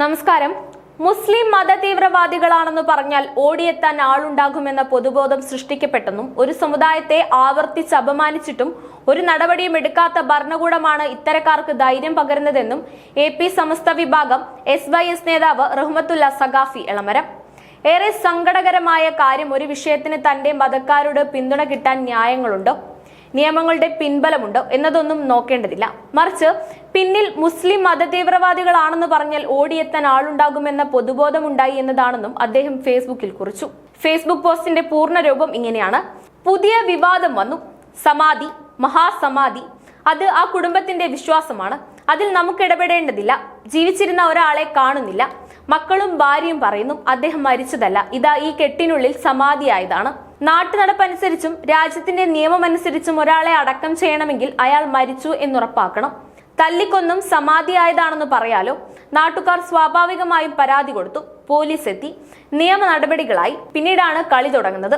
നമസ്കാരം. മുസ്ലിം മത തീവ്രവാദികളാണെന്ന് പറഞ്ഞാൽ ഓടിയെത്താൻ ആളുണ്ടാകുമെന്ന പൊതുബോധം സൃഷ്ടിക്കപ്പെട്ടെന്നും ഒരു സമുദായത്തെ ആവർത്തിച്ച് അപമാനിച്ചിട്ടും ഒരു നടപടിയും എടുക്കാത്ത ഭരണകൂടമാണ് ഇത്തരക്കാർക്ക് ധൈര്യം പകരുന്നതെന്നും എ പി സമസ്ത വിഭാഗം എസ് വൈ എസ് നേതാവ് റഹ്മത്തുല്ല സഖാഫി എളമരം. ഏറെ സങ്കടകരമായ കാര്യം ഒരു വിഷയത്തിന് തന്റെ മതക്കാരോട് പിന്തുണ കിട്ടാൻ ന്യായങ്ങളുണ്ടോ. നിയമങ്ങളുടെ പിൻബലമുണ്ടോ എന്നതൊന്നും നോക്കേണ്ടതില്ല. മറിച്ച് പിന്നിൽ മുസ്ലിം മതതീവ്രവാദികളാണെന്ന് പറഞ്ഞാൽ ഓടിയെത്താൻ ആളുണ്ടാകുമെന്ന പൊതുബോധമുണ്ടായി എന്നതാണെന്നും അദ്ദേഹം ഫേസ്ബുക്കിൽ കുറിച്ചു. ഫേസ്ബുക്ക് പോസ്റ്റിന്റെ പൂർണരൂപം ഇങ്ങനെയാണ്. പുതിയ വിവാദം വന്നു. സമാധി മഹാസമാധി. അത് ആ കുടുംബത്തിന്റെ വിശ്വാസമാണ്. അതിൽ നമുക്ക് ഇടപെടേണ്ടതില്ല. ജീവിച്ചിരുന്ന ഒരാളെ കാണുന്നില്ല. മക്കളും ഭാര്യയും പറയുന്നു അദ്ദേഹം മരിച്ചതല്ല. ഇതാ ഈ കെട്ടിനുള്ളിൽ സമാധിയായതാണ്. നാട്ടുനടപ്പനുസരിച്ചും രാജ്യത്തിന്റെ നിയമമനുസരിച്ചും ഒരാളെ അടക്കം ചെയ്യണമെങ്കിൽ അയാൾ മരിച്ചു എന്നുറപ്പാക്കണം. തല്ലിക്കൊന്നും സമാധിയായതാണെന്ന് പറയാലോ. നാട്ടുകാർ സ്വാഭാവികമായും പരാതി കൊടുത്തു. പോലീസ് എത്തി നിയമ നടപടികളായി. പിന്നീടാണ് കളി തുടങ്ങുന്നത്.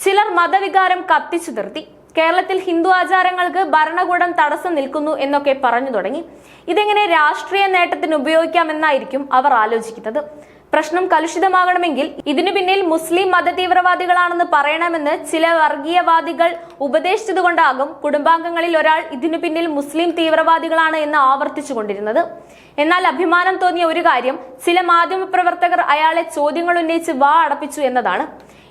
ചിലർ മതവികാരം കത്തിച്ചു നിർത്തി. കേരളത്തിൽ ഹിന്ദു ആചാരങ്ങൾക്ക് ഭരണകൂടം തടസ്സം നിൽക്കുന്നു എന്നൊക്കെ പറഞ്ഞു തുടങ്ങി. ഇതെങ്ങനെ രാഷ്ട്രീയ നേട്ടത്തിന് ഉപയോഗിക്കാമെന്നായിരിക്കും അവർ ആലോചിക്കുന്നത്. പ്രശ്നം കലുഷിതമാകണമെങ്കിൽ ഇതിനു പിന്നിൽ മുസ്ലിം മതതീവ്രവാദികളാണെന്ന് പറയണമെന്ന് ചില വർഗീയവാദികൾ ഉപദേശിച്ചതുകൊണ്ടാകും കുടുംബാംഗങ്ങളിൽ ഒരാൾ ഇതിനു പിന്നിൽ മുസ്ലിം തീവ്രവാദികളാണ് എന്ന് ആവർത്തിച്ചു കൊണ്ടിരുന്നത് എന്നാൽ അഭിമാനം തോന്നിയ ഒരു കാര്യം ചില മാധ്യമപ്രവർത്തകർ അയാളെ ചോദ്യങ്ങൾ ഉന്നയിച്ച് വാ അടപ്പിച്ചു എന്നതാണ്.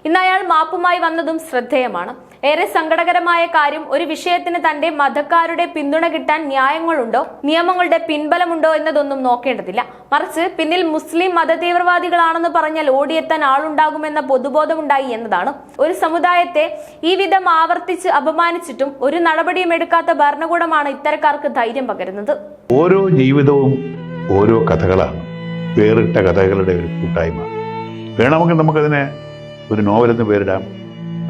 ഇന്ന് അയാൾ മാപ്പുമായി വന്നതും ശ്രദ്ധേയമാണ്. ഏറെ സങ്കടകരമായ കാര്യം ഒരു വിഷയത്തിന് തന്റെ മതക്കാരുടെ പിന്തുണ കിട്ടാൻ ന്യായങ്ങളുണ്ടോ? നിയമങ്ങളുടെ പിൻബലമുണ്ടോ എന്നതൊന്നും നോക്കേണ്ടതില്ല. മറിച്ച് പിന്നിൽ മുസ്ലിം മതതീവ്രവാദികളാണെന്ന് പറഞ്ഞാൽ ഓടിയെത്താൻ ആളുണ്ടാകുമെന്ന പൊതുബോധമുണ്ടായി എന്നതാണ്. ഒരു സമുദായത്തെ ഈ വിധം ആവർത്തിച്ച് അപമാനിച്ചിട്ടും ഒരു നടപടിയും എടുക്കാത്ത ഭരണകൂടമാണ് ഇത്തരക്കാർക്ക് ധൈര്യം പകരുന്നത്. ഓരോ ജീവിതവും ഓരോ കഥകളാണ്. വേറിട്ട കഥകളുടെ ഒരു കൂട്ടായ്മ. വേണമെങ്കിൽ നമുക്കതിനെ ഒരു നോവലെന്ന് പേരിടാം.